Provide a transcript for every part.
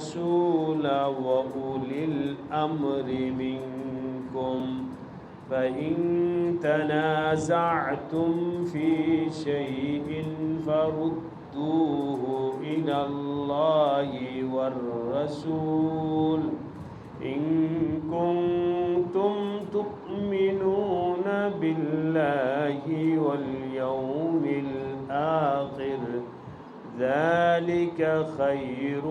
الرسول وأولي الأمر منكم فإن تنازعتم في شيء فردوه إلى الله والرسول. إن كنتم تؤمنون بالله واليوم الآخر ذلك خير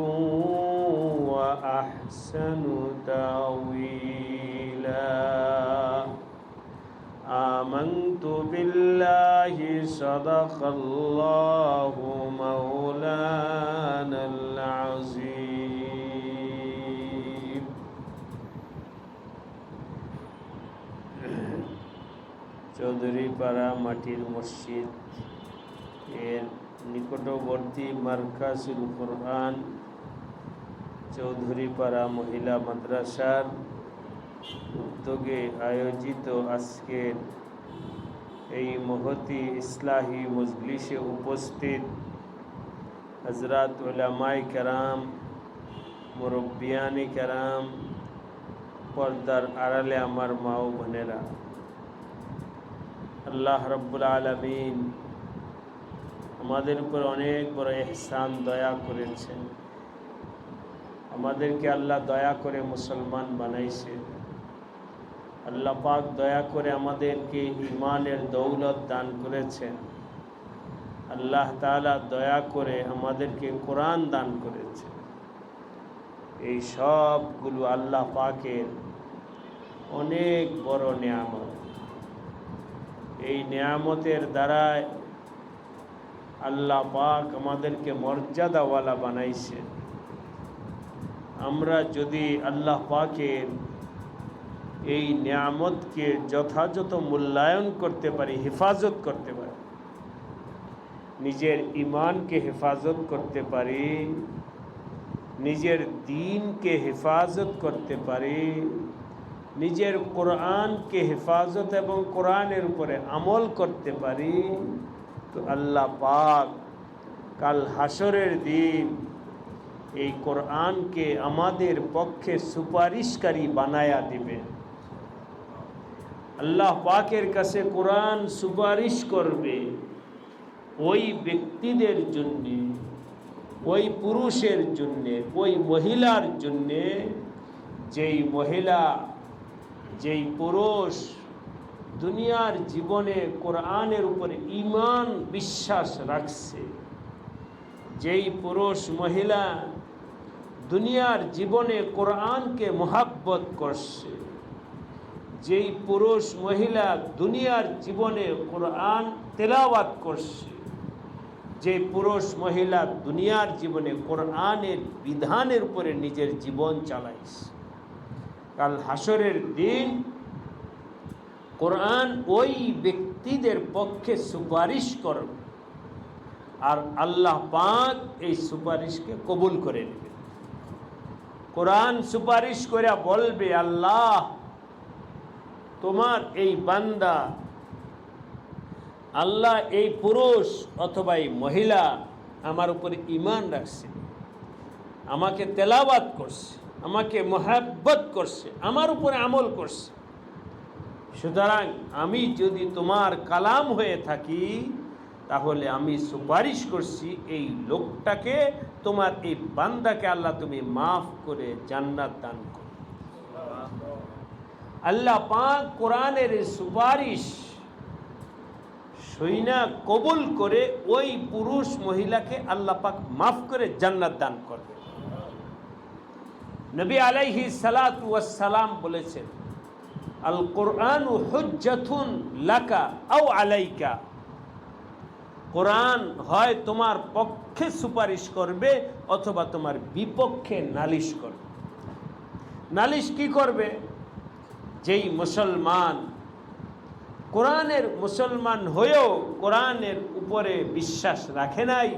وأحسن تأويلا آمنت بالله صدق الله مولانا العظيم চৌধুরীপাড়া মাটির মসজিদ এর নিকটবর্তী মার্কাজুল কোরআন চৌধুরীপাড়া মহিলা মাদ্রাসার উদ্যোগে আয়োজিত আজকের এই মহতি ইসলাহী মজলিসে উপস্থিত হজরত ওলামাই কারাম, মুরব্বিয়ানি কারাম, পর্দার আড়ালে আমার মা ও বোনেরা। আল্লাহ রব্বুল আলমিন আমাদের উপর অনেক বড় এহসান দয়া করেছেন। আমাদেরকে আল্লাহ দয়া করে মুসলমান বানাইছে। আল্লাহ পাক দয়া করে আমাদেরকে ইমানের দৌলত দান করেছেন। আল্লাহ তালা দয়া করে আমাদেরকে কোরআন দান করেছে এই সবগুলো আল্লাহ পাকের অনেক বড় নিয়ামত। এই নিয়ামতের দ্বারায় আল্লাহ পাক আমাদেরকে মর্যাদাওয়ালা বানাইছে। আমরা যদি আল্লাহ পাকের এই নিয়ামতকে যথাযথ মূল্যায়ন করতে পারি, হেফাজত করতে পারি, নিজের ইমানকে হেফাজত করতে পারি, নিজের দিনকে হেফাজত করতে পারি, নিজের কোরআনকে হেফাজত এবং কোরআনের উপরে আমল করতে পারি, তো আল্লাহ পাক কাল হাসরের দিন এই কোরআনকে আমাদের পক্ষে সুপারিশকারী বানায়া দিবেন আল্লাহ পাকের কাছে কোরআন সুপারিশ করবে ওই ব্যক্তিদের জন্যে, ওই পুরুষের জন্যে, ওই মহিলার জন্যে, যেই মহিলা, যেই পুরুষ দুনিয়ার জীবনে কোরআনের উপরে ইমান বিশ্বাস রাখছে, যেই পুরুষ মহিলা দুনিয়ার জীবনে কোরআনকে মোহাব্বত করছে। যেই পুরুষ, মহিলা দুনিয়ার জীবনে কোরআন তেলাওয়াত করছে যে পুরুষ, মহিলা দুনিয়ার জীবনে কোরআনের বিধানের উপরে নিজের জীবন চালাইছে। কাল হাসরের দিন কোরআন ওই ব্যক্তিদের পক্ষে সুপারিশ করবে, আর আল্লাহ পাক এই সুপারিশকে কবুল করে নেবে। কোরআন সুপারিশ করে বলবে, আল্লাহ, তোমার এই বান্দা, আল্লাহ এই পুরুষ অথবা এই মহিলা আমার উপরে ইমান রাখছে, আমাকে তেলাবাত করছে, আমাকে মহাব্বত করছে, আমার উপরে আমল করছে। সুতরাং আমি যদি তোমার কালাম হয়ে থাকি তাহলে আমি সুপারিশ করছি এই লোকটাকে, তোমার এই বান্দাকে আল্লাহ তুমি মাফ করে জান্নাত দান করো। আল্লাহ পাক কোরআনের সুপারিশ সৈনা কবুল করে ওই পুরুষ মহিলাকে আল্লাহ পাক মাফ করে জান্নাত দান করবে। নবী আলাইহি সালাতু সালাম বলেছেন আল কোরআন হুজ্জাতুন লাকা আও আলাইকা। কোরআন হয় তোমার পক্ষে সুপারিশ করবে অথবা তোমার বিপক্ষে নালিশ করবে। নালিশ কি করবে? যেই মুসলমান কোরআনের মুসলমান হয়েও কোরআনের উপরে বিশ্বাস রাখে নাই,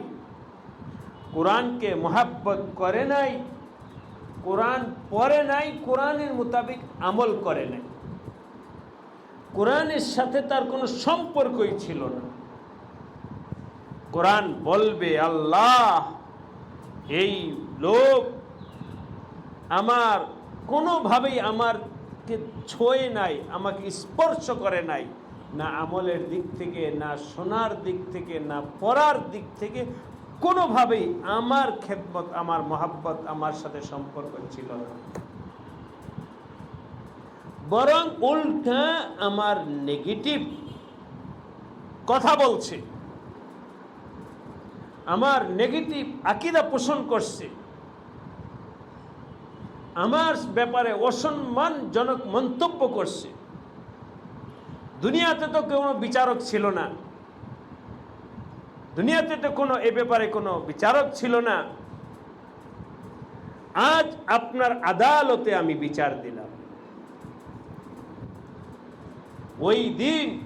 কোরআনকে মহাব্বত করে নাই, কোরআন পড়ে নাই, কোরআনের মোতাবেক আমল করে নাই। কোরআনের সাথে তার কোনো সম্পর্কই ছিল না। কোরআন বলবে, আল্লাহ, এই লোক আমার কোনোভাবেই আমারকে ছোঁয়ে নাই, আমাকে স্পর্শ করে নাই, না আমলের দিক থেকে, না শোনার দিক থেকে, না পড়ার দিক থেকে, কোনোভাবেই আমার খেদমত, আমার মহাব্বত, আমার সাথে সম্পর্ক ছিল না। বরং উল্টা আমার নেগেটিভ কথা বলছে। আমার নেগেটিভ আকিদা পোষণ করছে। আমার ব্যাপারে অসম্মানজনক মন্তব্য করছে। দুনিয়াতে তো কোনো বিচারক ছিল না। দুনিয়াতে তো কোনো, এ ব্যাপারে কোনো বিচারক ছিল না। আজ আপনার আদালতে আমি বিচার দিলাম। ওই দিন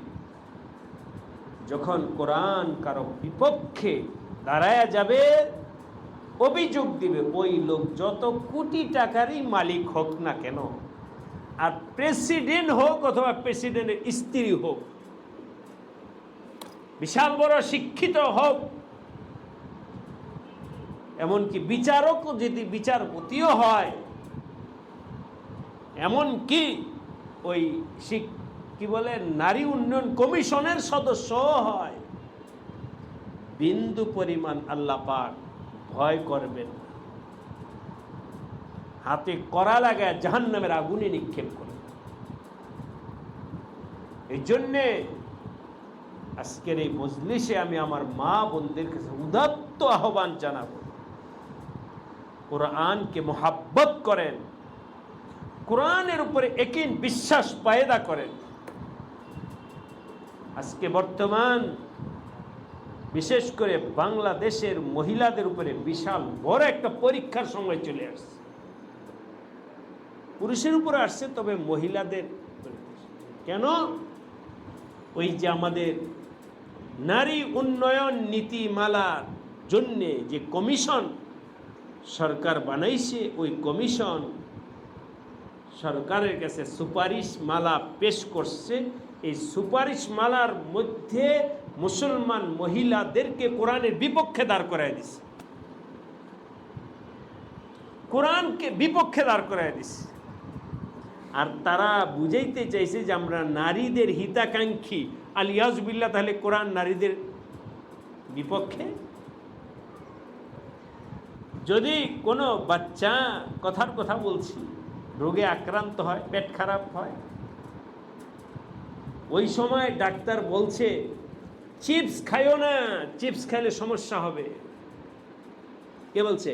যখন কোরআন কারও বিপক্ষে দাঁড়ায়া যাবে, অভিযোগ দিবে, ওই লোক যত কোটি টাকারই মালিক হোক না কেন, আর প্রেসিডেন্ট হোক অথবা প্রেসিডেন্টের স্ত্রী হোক, বিশাল বড় শিক্ষিত হোক, এমনকি বিচারক যদি বিচারপতিও হয় এমন কি ওই কি বলে, নারী উন্নয়ন কমিশনের সদস্যও হয় বিন্দু পরিমাণ আল্লাহ পাক ভয় করবেন হাতে করা লাগায় জাহান নামের আগুনে নিক্ষেপ করবে এই জন্যে আজকের এই মজলিসে আমি আমার মা বোনদের কাছে উদাত্ত আহ্বান জানাব। কোরআনকে মোহাব্বত করেন। কোরআনের উপরে একিন বিশ্বাস পায়দা করেন। আজকে বর্তমান বিশেষ করে বাংলাদেশের মহিলাদের উপরে বিশাল বড় একটা পরীক্ষার সময় চলে আসছে। পুরুষের উপরে আসছে, তবে মহিলাদের কেন? ওই যে আমাদের নারী উন্নয়ন নীতিমালার জন্যে যে কমিশন সরকার বানাইছে, ওই কমিশন সরকারের কাছে সুপারিশ মালা পেশ করছে। এই সুপারিশ মালার মধ্যে মুসলমান মহিলাদেরকে কোরআনের বিপক্ষে দাঁড় করাই দিছে। কোরআনকে বিপক্ষে দাঁড় করাই দিছে। আর তারা বুঝাইতে চাইছে যে আমরা নারীদের হিতাকাঙ্ক্ষী। আলিয়াজবিল্লা তাহলে কোরআন নারীদের বিপক্ষে? যদি কোনো বাচ্চা কথার কথা বলছি, রোগে আক্রান্ত হয়, পেট খারাপ হয়, ওই সময় ডাক্তার বলছে চিপস খাইও না চিপস খাইলে সমস্যা হবে। কে বলছে?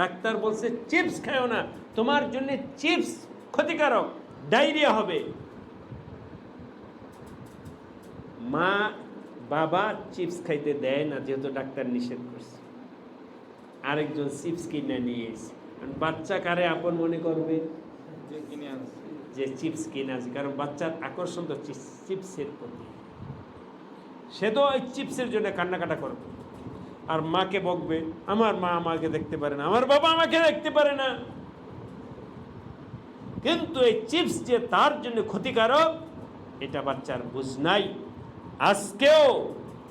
ডাক্তার বলছে চিপস খাইও না তোমার জন্য চিপস ক্ষতিকারক ডায়রিয়া হবে। মা বাবা চিপস খাইতে দেয় না যেহেতু ডাক্তার নিষেধ করছে। আরেকজন চিপস কিনে নিয়ে এসে বাচ্চা কারে আপন মনে করবে? যে চিপস কিনে আছে কারণ বাচ্চার আকর্ষণ তো চিপসের প্রতি। সে তো ওই চিপসের জন্য কান্নাকাটা করবে। আর মাকে বকবে, আমার মা আমাকে দেখতে পারে না, আমার বাবা আমাকে দেখতে পারে না। কিন্তু এই চিপস যে তার জন্য ক্ষতিকারক, এটা বাচ্চার বুঝ নাই। আজকেও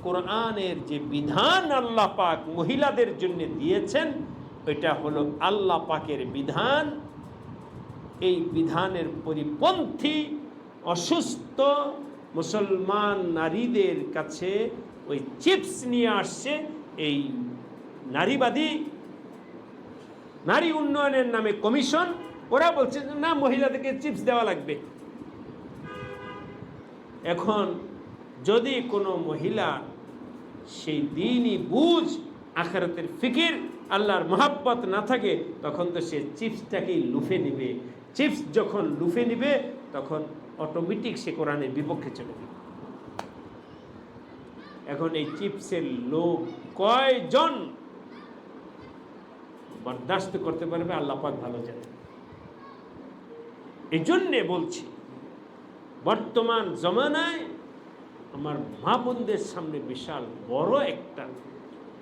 কোরআনের যে বিধান আল্লাহ পাক মহিলাদের জন্য দিয়েছেন এটা হলো আল্লাহ পাকের বিধান। এই বিধানের পরিপন্থী অসুস্থ মুসলমান নারীদের কাছে ওই চিপস নিয়ে আসছে এই নারীবাদী নারী উন্নয়নের নামে কমিশন। ওরা বলছে না, মহিলাদেরকে চিপস দেওয়া লাগবে। এখন যদি কোনো মহিলা সেই দিনই বুঝ আখারাতের ফিকির, আল্লাহর মহাব্বত না থাকে, তখন তো সে চিপসটাকেই লুফে নিবে। চিপস যখন লুফে নিবে, তখন অটোমেটিক সে কোরআনের বিপক্ষে চলে যাবে এখন এই চিপসের লোক কয়জন বরদাস্ত করতে পারবে, আল্লাহ পাক ভালো জানে এই জন্যে বলছি, বর্তমান জমানায় আমার মা বোনদের সামনে বিশাল বড় একটা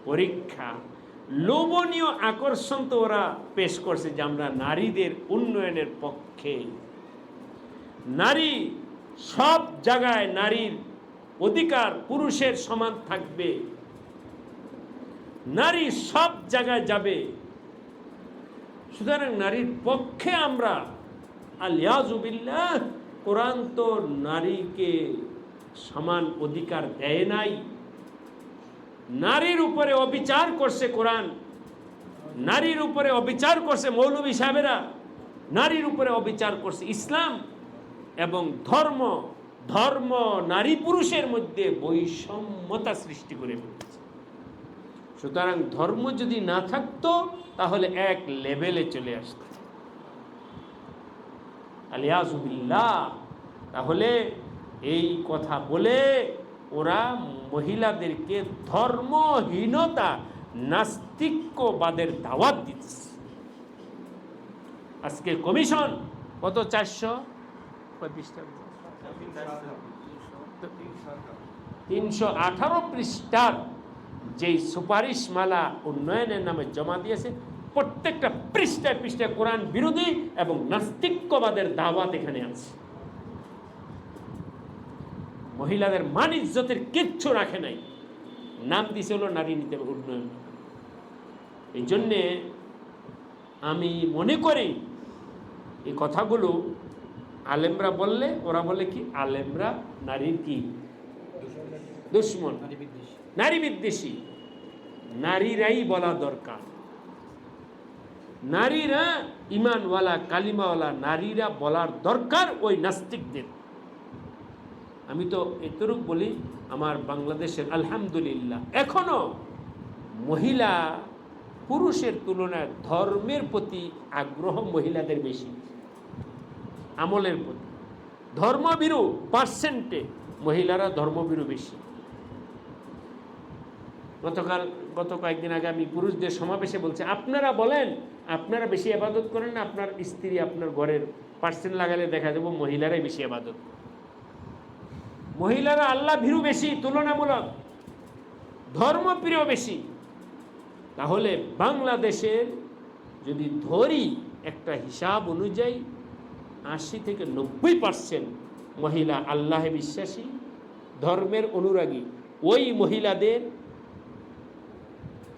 পরীক্ষা, লোভনীয় আকর্ষণ তো ওরা পেশ করছে যে আমরা নারীদের উন্নয়নের পক্ষে নারী সব জায়গায় নারীর অধিকার পুরুষের সমান থাকবে। নারী সব জায়গায় যাবে। সুতরাং নারীর পক্ষে আমরা আলিয়াজুবিল্লাহ কোরআন তো নারীকে সমান অধিকার দেয় নাই। নারীর উপরে অবিচার করছে কোরআন, নারীর উপরে অবিচার করছে মৌলবী সাহেবেরা, নারীর উপরে অবিচার করছে ইসলাম। এবং ধর্ম ধর্ম নারী পুরুষের মধ্যে বৈষম্যতা সৃষ্টি করে ফেলেছে। সুতরাং ধর্ম যদি না থাকতো, তাহলে এক লেভেলে চলে আসতো। আলিয়াজুবিল্লাহ তাহলে এই কথা বলে ওরা মহিলাদেরকে ধর্মহীনতা, নাস্তিক্যবাদের দাওয়াত দিচ্ছে আজকে কমিশন কত? চারশো? পঁয়ত্রিশটা তিনশো আঠারো পৃষ্ঠার যেই সুপারিশমালা উন্নয়নের নামে জমা দিয়েছে, প্রত্যেকটা পৃষ্ঠায় পৃষ্ঠায় কোরআন বিরোধী এবং নাস্তিক্যবাদের দাওয়াত এখানে আছে। মহিলাদের মান ইজ্জতের কিচ্ছু রাখে নাই। নাম দিছে হলো নারী নীতি উন্নয়ন। এই জন্যে আমি মনে করি এই কথাগুলো আলেমরা বললে ওরা বলে কি? আলেমরা নারীর কি? দুশ্মন। নারী বিদ্বেষী। নারীরাই বলা দরকার। নারীরা ইমানওয়ালা কালিমাওয়ালা নারীরা বলার দরকার ওই নাস্তিকদের। আমি তো এতটুক বলি আমার বাংলাদেশের আলহামদুলিল্লাহ। এখনও মহিলা পুরুষের তুলনায় ধর্মের প্রতি আগ্রহ মহিলাদের বেশি। আমলের প্রতি। ধর্মবিরু পার্সেন্টে মহিলারা ধর্মবিরু বেশি। গতকাল, গত কয়েকদিন আগে আমি পুরুষদের সমাবেশে বলছি, আপনারা বলেন, আপনারা বেশি আবাদত করেন না, আপনার স্ত্রী আপনার ঘরের পার্সেন্ট লাগালে দেখা যাব মহিলারাই বেশি আবাদত মহিলারা আল্লাহ ভীরু বেশি, তুলনামূলক। ধর্মপ্রিয় বেশি। তাহলে বাংলাদেশের যদি ধরি একটা হিসাব অনুযায়ী আশি থেকে নব্বই পার্সেন্ট মহিলা আল্লাহে বিশ্বাসী, ধর্মের অনুরাগী। ওই মহিলাদের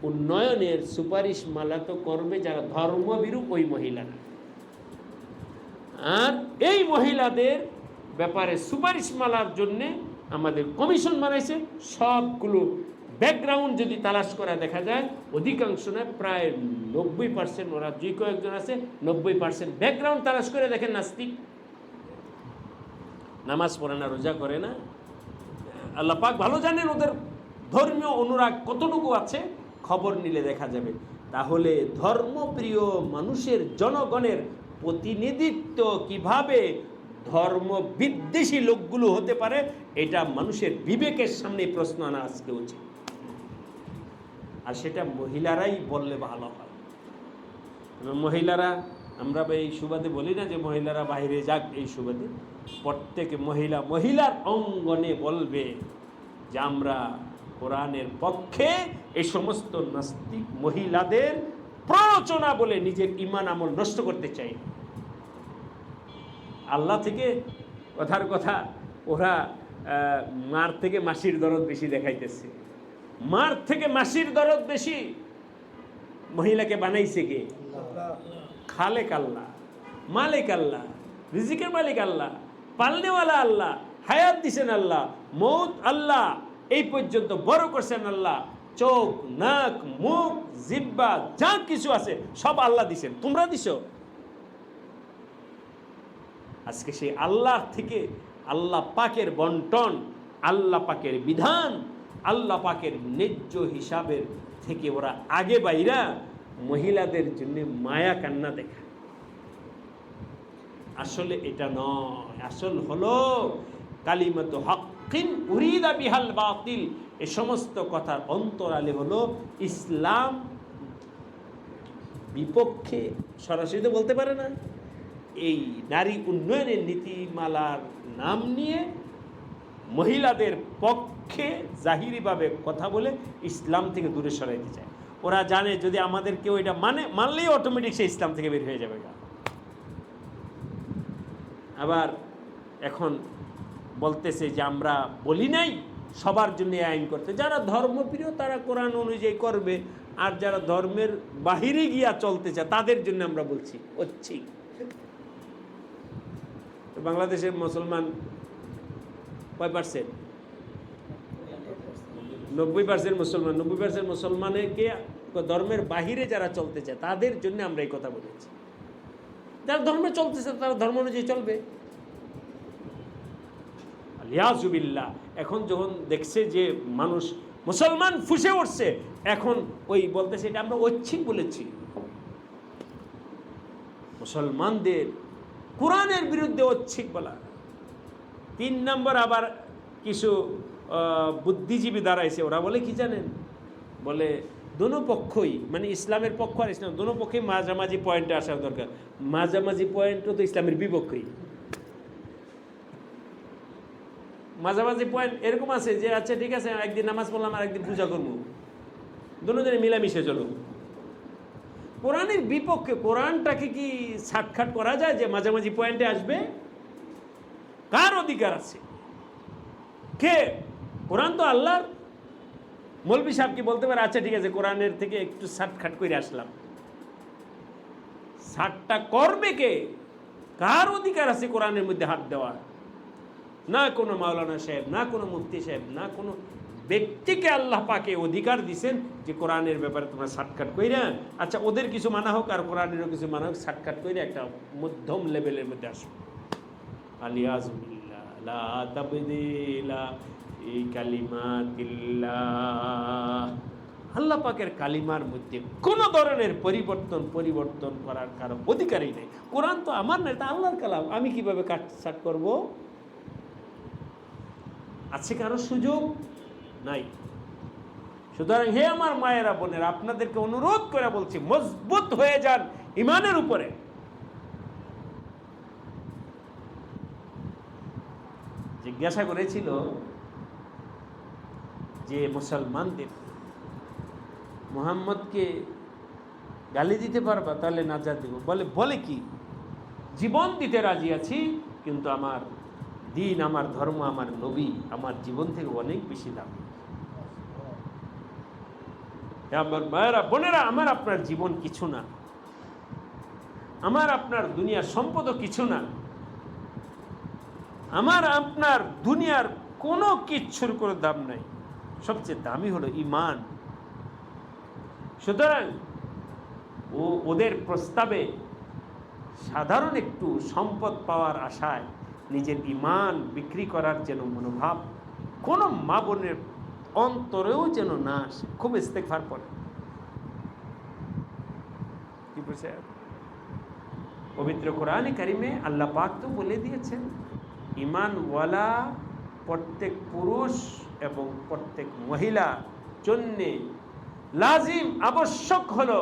উন্নয়নের সুপারিশ মালা তো করবে যারা ধর্মবিরূপ ওই মহিলারা আর এই মহিলাদের ব্যাপারে সুপারিশ মালার জন্যে আমাদের কমিশন বানাইছে, সবগুলো ব্যাকগ্রাউন্ড যদি তালাশ করা দেখা যায়, অধিকাংশ না প্রায় নব্বই পার্সেন্ট ওরা যে কয়েকজন আছে, নব্বই পার্সেন্ট ব্যাকগ্রাউন্ড তালাশ করে দেখেন নাস্তিক। নামাজ পড়ে না, রোজা করে না। আল্লাহ পাক ভালো জানেন ওদের ধর্মীয় অনুরাগ কতটুকু আছে, খবর নিলে দেখা যাবে। তাহলে ধর্মপ্রিয় মানুষের জনগণের প্রতিনিধিত্ব কীভাবে ধর্ম বিদ্বেষী লোকগুলো হতে পারে, এটা মানুষের বিবেকের সামনে প্রশ্ন আনা আজকে উচিত। আর সেটা মহিলারাই বললে ভালো হয়। মহিলারা, আমরা এই সুবাদে বলি না যে মহিলারা বাইরে যাক এই সুবাদে। প্রত্যেক মহিলা মহিলার অঙ্গনে বলবে যে আমরা কোরআনের পক্ষে এই সমস্ত নাস্তিক মহিলাদের প্ররোচনা বলে নিজের ইমান আমল নষ্ট করতে চাই। আল্লাহ থেকে কথার কথা, ওরা মার থেকে মাসির দরদ বেশি দেখাইতেছে। মার থেকে মাসির দরদ বেশি। মহিলাকে বানাইছে কে? খালেক আল্লাহ, মালিক আল্লাহ, রিজিকের মালিক আল্লাহ, পালনেওয়ালা আল্লাহ, হায়াত দিছেন আল্লাহ, মৌত আল্লাহ, এই পর্যন্ত বড় করছেন আল্লাহ। চোখ, নাক, মুখ, জিব্বা, যা কিছু আছে, সব আল্লাহ দিছেন। তোমরা দিছো? আজকে সেই আল্লাহ থেকে আল্লাহ পাকের বন্টন, আল্লাহ পাকের বিধান আল্লাহ পাকের ন্যায্য হিসাবের থেকে ওরা আগে বাইরা মহিলাদের জন্য মায়া কান্না দেখা আসলে এটা নয়। আসল হলো কালিমত হকিন উরিদা বিহাল বাতিল। এ সমস্ত কথার অন্তরালে হলো ইসলাম বিপক্ষে সরাসরি তো বলতে পারে না। এই নারী উন্নয়নের নীতিমালার নাম নিয়ে মহিলাদের পক্ষে জাহিরিভাবে কথা বলে ইসলাম থেকে দূরে সরাইতে চায়। ওরা জানে যদি আমাদের কেউ এটা মানে মানলেই অটোমেটিক সে ইসলাম থেকে বের হয়ে যাবে। আবার এখন বলতেছে যে আমরা বলি নাই, সবার জন্য আইন করতে। যারা ধর্মপ্রিয় তারা কোরআন অনুযায়ী করবে, আর যারা ধর্মের বাহিরে গিয়া চলতে চায় তাদের জন্য আমরা বলছি হচ্ছি বাংলাদেশের মুসলমান কয় পার্সেন্ট নব্বই পার্সেন্ট মুসলমান, নব্বই পার্সেন্ট মুসলমানকে ধর্মের বাহিরে যারা চলতে চায় তাদের জন্য আমরা এই কথা বলেছি। যারা ধর্মে চলতেছে, তারা ধর্ম অনুযায়ী চলবে। লিয়াজুবিল্লাহ এখন যখন দেখছে যে মানুষ মুসলমান ফুসে উঠছে, এখন ওই বলতেছে এটা আমরা ঐচ্ছিক বলেছি। মুসলমানদের কোরআনের বিরুদ্ধে ঐচ্ছিক বলা। তিন নম্বর আবার কিছু বুদ্ধিজীবী দাঁড়াইছে ওরা বলে, কি জানেন? বলে, দোনো পক্ষই মানে ইসলামের পক্ষ আর ইসলাম, দোনো পক্ষই মাঝামাঝি পয়েন্টে আসা দরকার। মাঝামাঝি পয়েন্টও তো ইসলামের বিপক্ষেই। মাঝামাঝি পয়েন্ট এরকম আছে যে আচ্ছা ঠিক আছে, একদিন নামাজ পড়লাম আর একদিন পূজা করব। দুজনে মিলামিশে চলো। কোরআনের বিপক্ষে কোরআনটাকে কি সাক্ষাৎ করা যায় যে মাঝামাঝি পয়েন্টে আসবে? কার অধিকার আছে? কে? কোরআন তো আল্লাহর। মৌলবি সাহেব কি বলতে পারে? আচ্ছা ঠিক আছে, কোরআনের থেকে একটু সাটখাট করে আসলাম। সাটটা করবে কে? কার অধিকার আছে কোরআনের মধ্যে হাত দেওয়ার? না কোনো মাওলানা সাহেব, না কোনো মুফতি সাহেব, না কোনো ব্যক্তিকে আল্লাহ পাকে অধিকার দিছেন যে কোরআনের ব্যাপারে তোমরা সাটকাট কইরা আচ্ছা ওদের কিছু মানা হোক আর কোরআনেরও কিছু মানা হোক সাটকাট কইরা একটা মধ্যম লেভেলের মধ্যে আসো আলিয়াজুবিল্লাহ এই কালিমাতিল্লাহ। আল্লাহ পাকের কালিমার মধ্যে কোনো ধরনের পরিবর্তন পরিবর্তন করার কারও অধিকারই নেই। কোরআন তো আমার না, এটা আল্লাহর কালাম। আমি কীভাবে কাট সাট করব? আছে কারও সুযোগ? নাই। সুতরাং হে আমার মায়েরা, বোনেরা, আপনাদেরকে অনুরোধ করে বলছি, মজবুত হয়ে যান ইমানের উপরে। জিজ্ঞাসা করেছিল যে মুসলমানদের মোহাম্মদকে গালি দিতে পারবা, তাহলে নাজার দিব। বলে বলে কি? জীবন দিতে রাজি আছি, কিন্তু আমার দিন, আমার ধর্ম, আমার নবী, আমার জীবন থেকে অনেক বেশি দাম। আমার মায়েরা, বোনেরা, আমার আপনার জীবন কিছু না। আমার আপনার দুনিয়ার সম্পদও কিছু না। আমার আপনার দুনিয়ার কোনো কিচ্ছুর কোনো দাম নাই। সবচেয়ে দামি হলো ইমান সুতরাং ও ওদের প্রস্তাবে সাধারণ একটু সম্পদ পাওয়ার আশায় নিজের ইমান বিক্রি করার যেন মনোভাব কোনো মা বোনের অন্তরেও যেন না আসে, খুব ইস্তেকফার পড়ে। কি বলছে? পবিত্র কোরআনে কারিমে আল্লাহ পাক তো বলে দিয়েছেন ইমানওয়ালা প্রত্যেক পুরুষ এবং প্রত্যেক মহিলা জন্যে লাজিম আবশ্যক হলো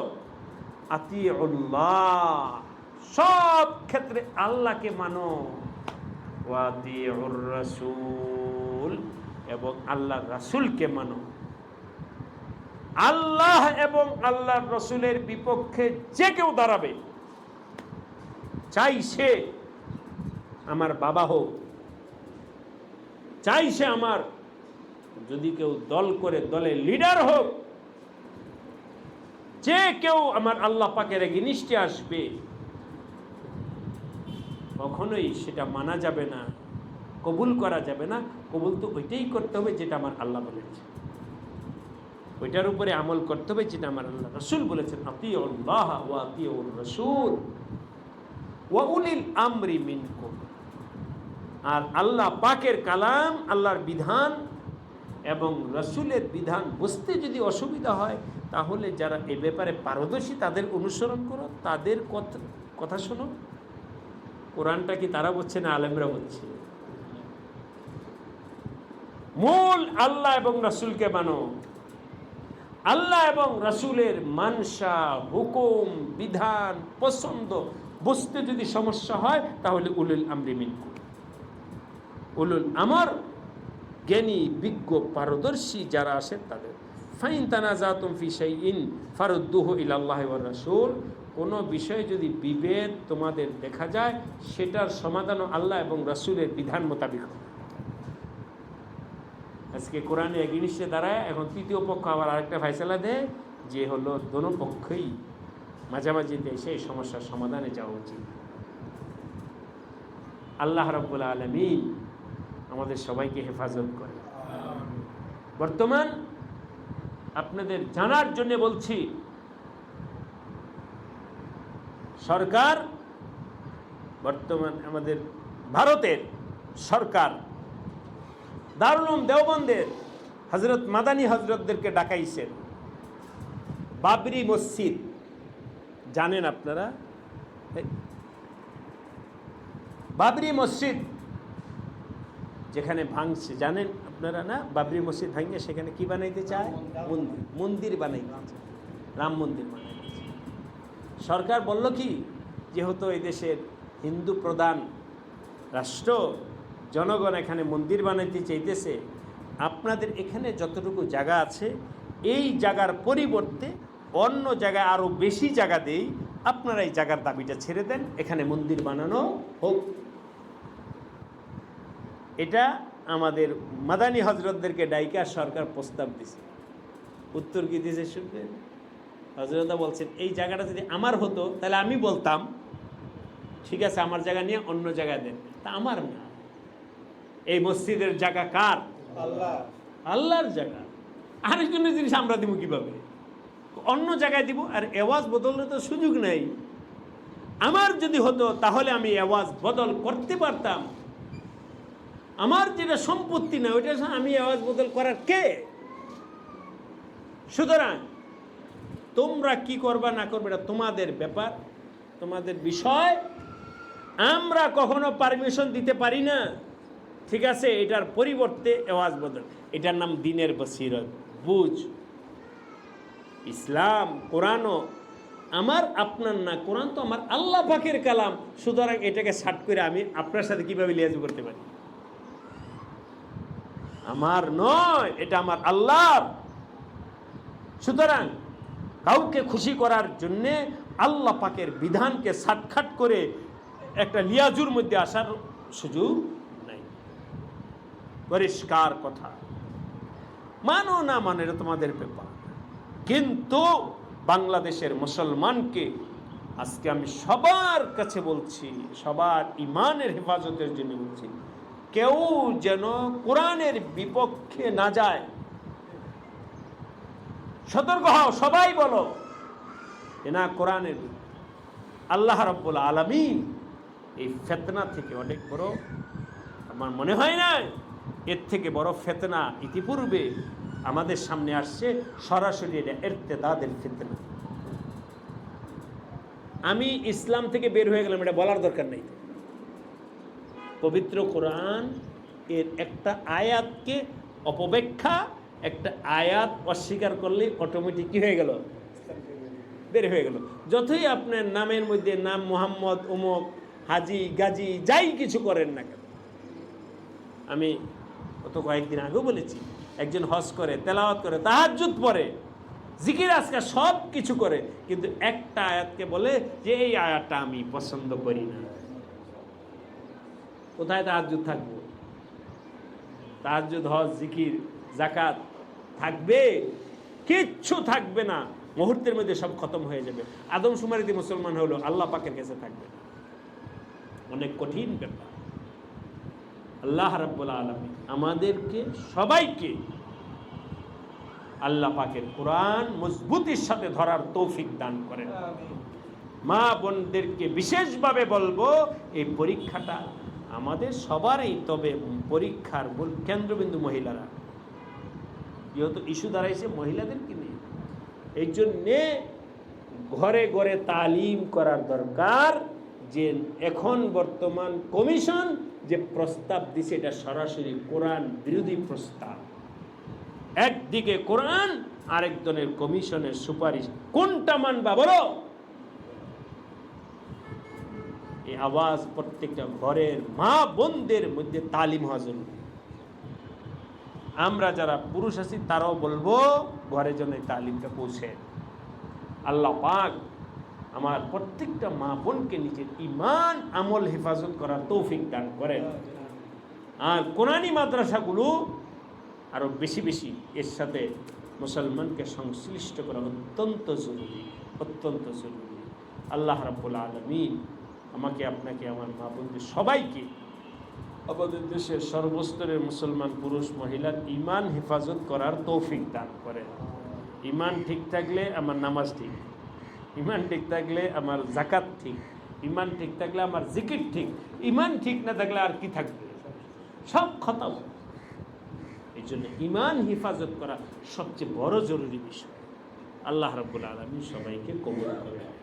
আতিউল্লাহ। সব ক্ষেত্রে আল্লাহকে মানো। রাসূল এবং আল্লাহ রাসূলকে মানো। আল্লাহ এবং আল্লাহ রসুলের বিপক্ষে যে কেউ দাঁড়াবে, চাই সে আমার বাবা হোক, চাই সে আমার যদি কেউ দল করে দলে লিডার হোক, যে কেউ আমার আল্লাহ পাকের এগিনিস্টে আসবে, কখনোই সেটা মানা যাবে না, কবুল করা যাবে না। কবুল তো ওইটাই করতে হবে যেটা আমার আল্লাহ বলেছে। ওইটার উপরে আমল করতে হবে যেটা আমার আল্লাহ রসুল বলেছেন, আতিউল্লাহ ও আতিউর রসুল ওয়া উলিল আমরি মিনকুম। আর আল্লাহ পাকের কালাম, আল্লাহর বিধান এবং রসুলের বিধান বুঝতে যদি অসুবিধা হয়, তাহলে যারা এ ব্যাপারে পারদর্শী তাদের অনুসরণ করো, তাদের কথা শোনো। কোরআনটা কি তারা বলছে না আলেমরা বলছে? মূল আল্লাহ এবং রসুলকে মানো। আল্লাহ এবং রসুলের মানসা, হুকুম, বিধান, পছন্দ বুঝতে যদি সমস্যা হয়, তাহলে উলুল আমরি মিনকু উলুল আমার জ্ঞানী, বিজ্ঞ, পারদর্শী যারা আসেন তাদের। ফাইন তানাজাতুম ফি শাইইন ফারুদ্দুহ ইলাল্লাহ ওয়ার রাসূল। কোনো বিষয়ে যদি বিভেদ তোমাদের দেখা যায়, সেটার সমাধানও আল্লাহ এবং রাসূলের বিধান মোতাবিক। আজকে কোরআনে এক জিনিসে দাঁড়ায়, এখন তৃতীয় পক্ষ আবার আরেকটা ফয়সালা দেয় যে হলো দোনো পক্ষই মাঝামাঝিতে এসে এই সমস্যার সমাধানে যাওয়া উচিত। আল্লাহ রব্বুল আলমী আমাদের সবাইকে হেফাজত করে। বর্তমান আপনাদের জানার জন্য বলছি, সরকার, বর্তমান আমাদের ভারতের সরকার দারুলুম দেওবন্দের হজরত মাদানী হজরতদেরকে ডাকাইছেন। বাবরি মসজিদ, জানেন আপনারা? বাবরি মসজিদ যেখানে ভাঙছে জানেন আপনারা না? বাবরি মসজিদ ভাঙে সেখানে কি বানাইতে চায়? মন্দির। মন্দির বানাইতে চায়। রাম মন্দির বানাইতে চায়। সরকার বলল কি? যেহেতু এই দেশের হিন্দু প্রধান রাষ্ট্র জনগণ এখানে মন্দির বানাইতে চাইতেছে আপনাদের এখানে যতটুকু জায়গা আছে এই জায়গার পরিবর্তে অন্য জায়গায় আরও বেশি জায়গা দেই আপনারা এই জায়গার দাবিটা ছেড়ে দেন এখানে মন্দির বানানো হোক। এটা আমাদের মাদানী হজরতদেরকে ডাইকা সরকার প্রস্তাব দিছে। উত্তর কি দিয়েছে শুনবেন? হজরতা বলছেন এই জায়গাটা যদি আমার হতো তাহলে আমি বলতাম ঠিক আছে আমার জায়গা নিয়ে অন্য জায়গায় দেন। তা আমার না। এই মসজিদের জায়গা কার? আল্লাহ আল্লাহর জায়গা। আরেকজনের জিনিস আমরা দিব কীভাবে? অন্য জায়গায় দিব আর আওয়াজ বদলের তো সুযোগ নেই। আমার যদি হতো তাহলে আমি আওয়াজ বদল করতে পারতাম। আমার যেটা সম্পত্তি না, ওইটা আমি আওয়াজ বদল করার কে? সুতরাং তোমরা কি করবা না করবে, এটা তোমাদের ব্যাপার, তোমাদের বিষয়। আমরা কখনো পারমিশন দিতে পারি না। ঠিক আছে, এটার পরিবর্তে আওয়াজ বদল। এটার নাম দিনের বসিরত। বুঝ। ইসলাম, কোরআনও আমার, আপনার না। কোরআন তো আমার আল্লাহ পাকের কালাম। সুতরাং এটাকে শার্ট করে আমি আপনার সাথে কীভাবে লিয়াজ করতে পারি? আমার নয়, এটা আমার আল্লাহর। সুতরাং কাউকে খুশি করার জন্যে আল্লাহ পাকের বিধানকে সাটখাট করে একটা লিয়াজুর মধ্যে আসার সুযোগ নাই। পরিষ্কার কথা। মানো না মানে তোমাদের ব্যাপার। কিন্তু বাংলাদেশের মুসলমানকে আজকে আমি সবার কাছে বলছি, সবার ইমানের হেফাজতের জন্য বলছি কেউ যেন কোরআনের বিপক্ষে না যায়। সতর্ক হও, সবাই বলো যে না কোরআনের আল্লাহ রব্বুল আলমী এই ফেতনা থেকে অনেক বড়। আমার মনে হয় না এর থেকে বড় ফেতনা ইতিপূর্বে আমাদের সামনে আসছে, সরাসরি এটা এরতেদাদের ফেতনা। আমি ইসলাম থেকে বের হয়ে গেলাম, এটা বলার দরকার নেই। পবিত্র কোরআন এর একটা আয়াতকে অপব্যাখ্যা, একটা আয়াত অস্বীকার করলে অটোমেটিক কি হয়ে গেল? বের হয়ে গেল। যতই আপনার নামের মধ্যে নাম মোহাম্মদ, উমক, হাজি, গাজি, যাই কিছু করেন না কেন। আমি গত কয়েকদিন আগেও বলেছি, একজন হজ করে, তেলাওয়াত করে তাহাজুত পরে জিকির আজকে সব কিছু করে, কিন্তু একটা আয়াতকে বলে যে, এই আয়াতটা আমি পছন্দ করি না। কোথায় তাহাজুদ থাকব? তাহাজুদ হজ জিকির জাকাত থাকবে? কিচ্ছু থাকবে না। মুহূর্তের মধ্যে সব খতম হয়ে যাবে। আদম সুমারিতে মুসলমান হলো আল্লাহ পাকের কাছে থাকবে। অনেক কঠিন ব্যাপার। আল্লাহ রাব্বুল আলমী আমাদেরকে সবাইকে আল্লাহ পাকের কোরআন মজবুতির সাথে ধরার তৌফিক দান করেন। মা বোনদেরকে বিশেষভাবে বলব এই পরীক্ষাটা আমাদের সবারই তবে পরীক্ষার মূল কেন্দ্রবিন্দু মহিলারা। যেহেতু ইস্যু দাঁড়াইছে মহিলাদেরকে নিয়ে এই জন্যে ঘরে ঘরে তালিম করার দরকার যে এখন বর্তমান কমিশন যে প্রস্তাব দিছে, এটা সরাসরি কোরআন বিরোধী প্রস্তাব। একদিকে কোরআন আরেকজনের কমিশনের সুপারিশ। কোনটা মানবা বলো? আওয়াজ প্রত্যেকটা ঘরের মা বোনদের মধ্যে তালিম হওয়া আমরা যারা পুরুষ আছি, তারাও বলব ঘরে যেন এই তালিমটা পৌঁছে। আল্লাহ পাক আমার প্রত্যেকটা মা বোনকে নিজের ইমান আমল, হেফাজত করার তৌফিক দান করেন। আর কোরআনি মাদ্রাসাগুলো আরও বেশি বেশি এর সাথে মুসলমানকে সংশ্লিষ্ট করা অত্যন্ত জরুরি অত্যন্ত জরুরি। আল্লাহ রাব্বুল আলমিন আমাকে, আপনাকে, আমার মা বোনদের সবাইকে। আমাদের দেশের সর্বস্তরের মুসলমান পুরুষ মহিলার ইমান হেফাজত করার তৌফিক দান করেন ইমান ঠিক থাকলে আমার নামাজ ঠিক। ইমান ঠিক থাকলে আমার জাকাত ঠিক। ইমান ঠিক থাকলে আমার জিকির ঠিক। ইমান ঠিক না থাকলে আর কি থাকবে? সব খতম। এই জন্য ইমান হেফাজত করা সবচেয়ে বড় জরুরি বিষয়। আল্লাহ রব্বুল আলমী সবাইকে কবুল করে।